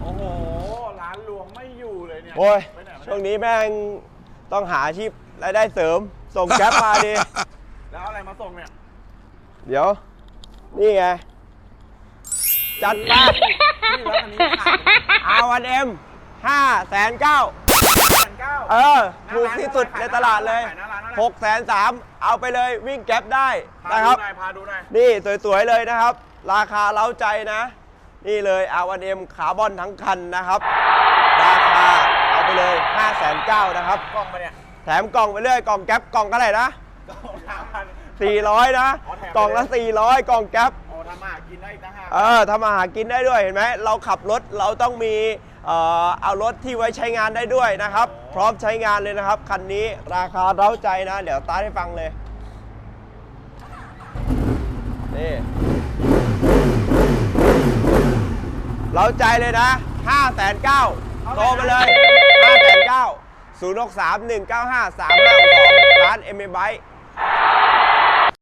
โอ้โห ร้านหลวงไม่อยู่เลยเนี่ยโอ้ยช่วงนี้แม่งต้องหาอาชีพรายได้เสริม ส่งแก๊ปมาดิ แล้วอะไรมาส่งเนี่ย เดี๋ยว นี่ไง จัดมปนี่แล้วนนี้าอาวันเอ็มห้า แสนเก้าเออ ถูกที่สุดในตลาดเลย หร่หกแสนสามเอาไปเลยวิ่งแก๊ปได้พานะคดูรับ หน่อยพาดูหน่อยนี่สวยๆเลยนะครับ ราคาเล้าใจนะ นี่เลย R1M คาร์บอนทั้งคันนะครับ ราคาเอาไปเลย5 9 0 0 0นะครับ กล้องมาเนี่ยแถมกล่องไปเรื่อยกล่องแก๊ปกล่องก็ไหนนะ กล้องสามพัน 400 นะ อ๋อแถมไปเลย กล่องละ 400 กล่องแก๊ปโอ้ ทำมาหากินได้อีกต่างหากเออทำมาหากินได้ด้วยเห็นไหมเราขับรถเราต้องมีเอ่อเอารถที่ไว้ใช้งานได้ด้วยนะครับ พร้อมใช้งานเลยนะครับคันนี้ราคาเร้าใจนะ เดี๋ยวตาร์ทให้ฟังเลยนี่เราใจเลยนะ5 9 0 0 0โทรมาเลย5 9 0 0 0 0 6 3 1 9 5 3 5 2ร้าน m อ็มไบ